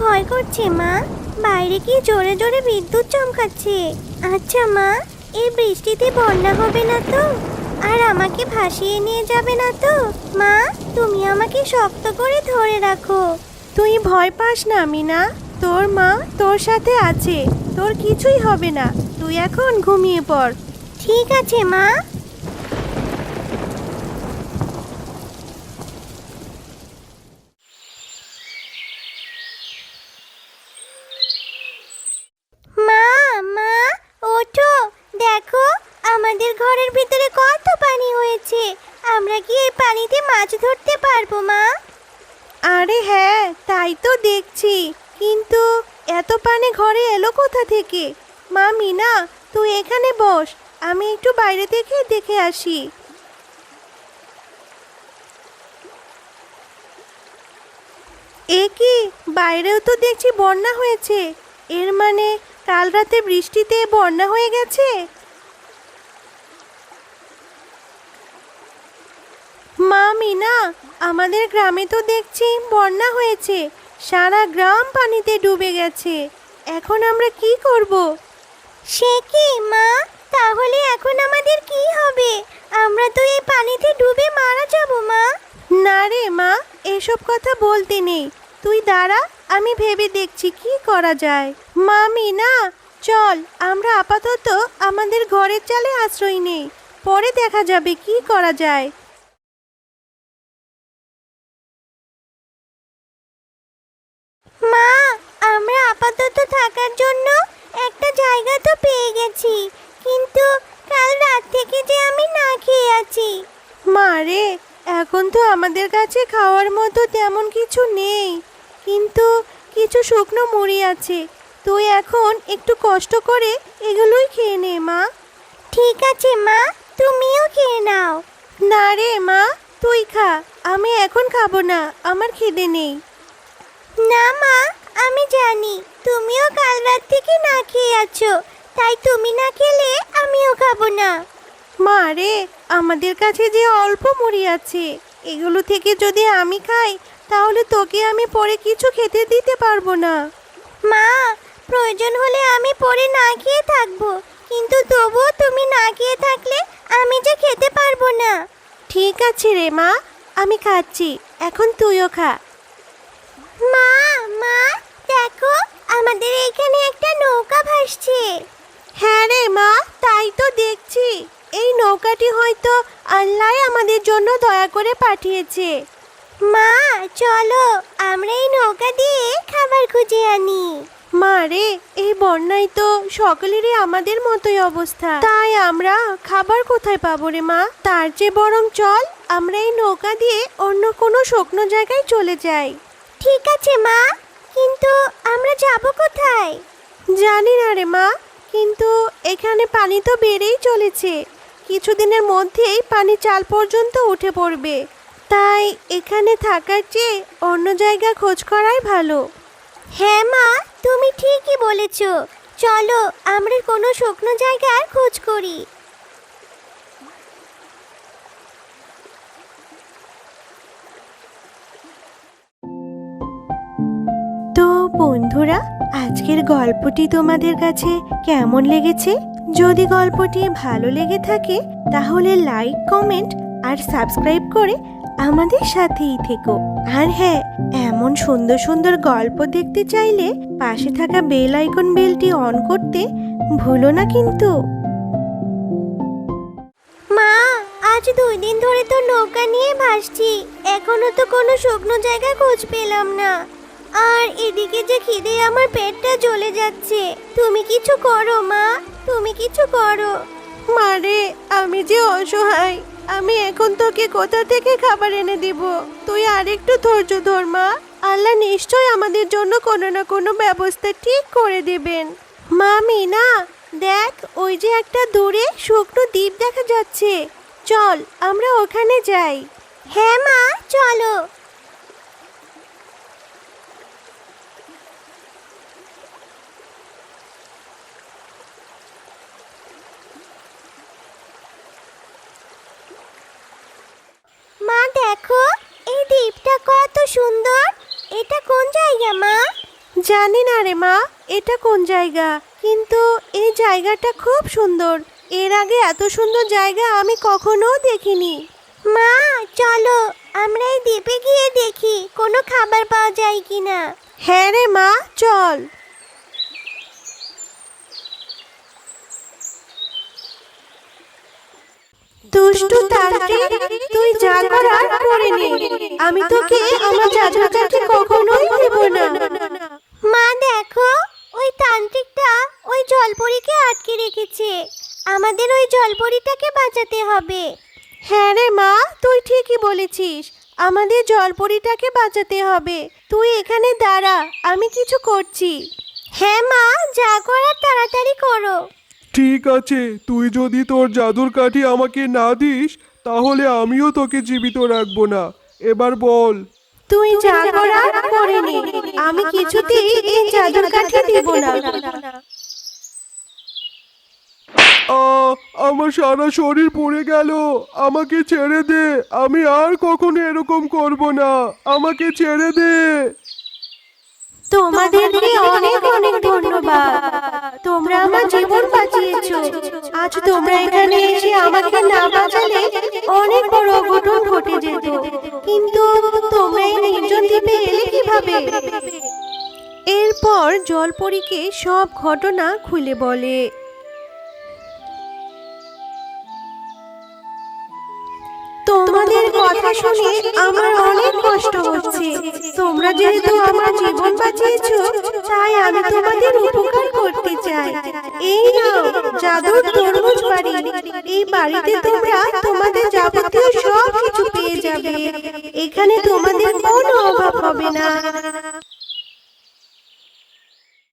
ভয় করছে মা। বাইরে কি জোরে জোরে বিদ্যুৎ চমকাচ্ছে? আচ্ছা মা এই বৃষ্টিতে বন্যা হবে না তো? আর আমাকে ভাসিয়ে নিয়ে যাবে না তো? মা তুমি আমাকে শক্ত করে ধরে রাখো। তুই ভয় পাস না মিনা। তোর মা তোর সাথে আছে। তোর কিছুই হবে না। তুই এখন ঘুমিয়ে পড়। ঠিক আছে মা মা মা ওঠো দেখো আমাদের ঘরের ভিতরে কত পানি হয়েছে? আমরা কি এই পানিতে মাছ ধরতে পারব, মা? আরে হ্যাঁ তাই তো দেখছি। কিন্তু এত পানি ঘরে এলো কোথা থেকে? মা মিনা, তুই এখানে বস, আমি একটু বাইরে থেকে দেখে আসি। এ কি, বাইরেও তো দেখছি বন্যা হয়েছে। এর মানে কাল রাতে বৃষ্টিতে বন্যা হয়ে গেছে? মা মিনা আমাদের গ্রামে তো দেখছি বন্যা হয়েছে। সারা গ্রাম পানিতে ডুবে গেছে। এখন আমরা কি করব? সে কি মা? তাহলে এখন আমাদের কি হবে? আমরা তো এই পানিতে ডুবে মারা যাব মা। না রে মা এসব কথা বলতে নেই। তুই দাঁড়া আমি ভেবে দেখছি কি করা যায়। মা মিনা চল আমরা আপাতত আমাদের ঘরের চালে আশ্রয় নেই। পরে দেখা যাবে কি করা যায়। আপাতত থাকার জন্য একটা জায়গা তো পেয়ে গেছি। কিন্তু কাল রাত থেকে যে আমি না খেয়ে আছি। মা রে এখন তো আমাদের কাছে খাওয়ার মতো তেমন কিছু নেই। কিন্তু কিছু শুকনো মুড়ি আছে। তুই এখন একটু কষ্ট করে এগুলোই খেয়ে নে মা। ঠিক আছে মা। তুমিও খেয়ে নাও। না রে মা। তুই খা। আমি এখন খাব না। আমার খিদে নেই। না মা। আমি জানি। তুমিও কাল রাত থেকে না খেয়ে আছো। তাই তুমি না খেলে আমিও খাব না। মা রে আমাদের কাছে যে অল্প মুড়ি আছে এগুলো থেকে যদি আমি খাই তাহলে তোকে আমি পরে কিছু খেতে দিতে পারব না। মা প্রয়োজন হলে আমি পরে না খেয়ে থাকব কিন্তু তবুও তুমি না খেয়ে থাকলে আমি যে খেতে পারব না। ঠিক আছে রে মা আমি খাচ্ছি এখন তুইও খা। মা মা দেখো আমাদের এখানে একটা নৌকা ভাসছে। হ্যাঁ রে মা, তাই তো দেখছি। এই নৌকাটি হয়তো আল্লাহ আমাদের জন্য দয়া করে পাঠিয়েছে। মা, চলো, আমরা এই নৌকা দিয়ে খাবার খুঁজে আনি। মা রে, এই বন্যায় তো সকলেরই আমাদের মতোই অবস্থা। তাই আমরা খাবার কোথায় পাবো রে মা? তার চেয়ে বরং চল, আমরা এই নৌকা দিয়ে অন্য কোনো শুকনো জায়গায় চলে যাই। ঠিক আছে মা, কিন্তু আমরা যাব কোথায়? জানি না রে মা, কিন্তু এখানে পানি তো বেড়েই চলেছে। কিছুদিনের মধ্যেই পানি চাল পর্যন্ত উঠে পড়বে। তাই এখানে থাকার চেয়ে অন্য জায়গা খোঁজ করাই ভালো। হ্যাঁ মা, তুমি ঠিকই বলেছ। চলো, আমরা কোনো শুকনো জায়গার খোঁজ করি। বন্ধুরা, আজকের গল্পটি তোমাদের কাছে কেমন লেগেছে? যদি গল্পটি ভালো লেগে থাকে, তাহলে লাইক কমেন্ট আর সাবস্ক্রাইব করে আমাদের সাথেই থেকো। আর হ্যাঁ এমন সুন্দর সুন্দর গল্প দেখতে চাইলে পাশে থাকা বেল আইকন বেলটি অন করতে ভুলো না কিন্তু। মা, আজ দুই দিন ধরে তো নৌকা নিয়ে ভাসছি। এখনও তো কোনো শুকনো জায়গা খোঁজ পেলাম না। আর এদিকে যে খিদে আমার পেটটা জ্বলে যাচ্ছে। তুমি কিছু করো মা। তুমি কিছু করো। মারে আমি যে অসহায় আমি এখন তোকে কোথা থেকে খাবার এনে দিব? তুই আরেকটু ধৈর্য ধর মা। আল্লাহ নিশ্চয় আমাদের জন্য কোনো না কোনো ব্যবস্থা ঠিক করে দেবেন। মা মিনা দেখ ওই যে একটা দূরে শুকনো দ্বীপ দেখা যাচ্ছে। চল আমরা ওখানে যাই। হ্যাঁ মা চলো মা দেখো এই দ্বীপটা কত সুন্দর এটা কোন জায়গা মা জানি না রে মা এটা কোন জায়গা? কিন্তু এই জায়গাটা খুব সুন্দর। এর আগে এত সুন্দর জায়গা আমি কখনো দেখিনি। মা চলো আমরা এই দ্বীপে গিয়ে দেখি কোনো খাবার পাওয়া যায় কিনা। হ্যাঁ রে মা চল। দুষ্টু তান্ত্রিক তুই যা করার করে নে। আমি তোকে আমার কাঠি কখনোই দেব না মা দেখো ওই তান্ত্রিকটা ওই জলপরীকে আটকে রেখেছে আমাদের ওই জলপরীটাকে বাঁচাতে হবে হ্যাঁ রে মা তুই ঠিকই বলেছিস আমাদের জলপরিটাকে বাঁচাতে হবে। তুই এখানে দাঁড়া আমি কিছু করছি। হ্যাঁ মা যা করার তাড়াতাড়ি করো। ঠিক আছে তুই যদি তোর জাদুর কাঠি আমাকে না দিস তাহলে আমিও তোকে জীবিত রাখব না। এবার বল। তুই যা করার করে নে। আমি কিছুতেই এই জাদুর কাঠি দেব না। আমার সারা শরীর পড়ে গেল। আমাকে ছেড়ে দে। আমি আর কখনো এরকম করব না। আমাকে ছেড়ে দে। তোমাদেরকে অনেক অনেক ধন্যবাদ। তোমরা আমার জীবন বাঁচিয়েছো। আজ তোমরা এখানে এসে আমাকে না বাঁচালে অনেক বড় অঘটন ঘটে যেত। কিন্তু তোমরা এই নির্জন দ্বীপে এলে কীভাবে? এরপর জলপরীকে সব ঘটনা খুলে বলে। তোমাদের কথা শুনে আমার অনেক কষ্ট হচ্ছে। তোমরা যেহেতু আমার জীবন বাঁচিয়েছো, তাই আমি তোমাদের উপকার করতে চাই। এই নাও, জাদুর তরমুজ বাড়ি। এই বাড়িতে তোমরা তোমাদের যাবতীয় সব কিছু পেয়ে যাবে। এখানে তোমাদের কোনো অভাব হবে না।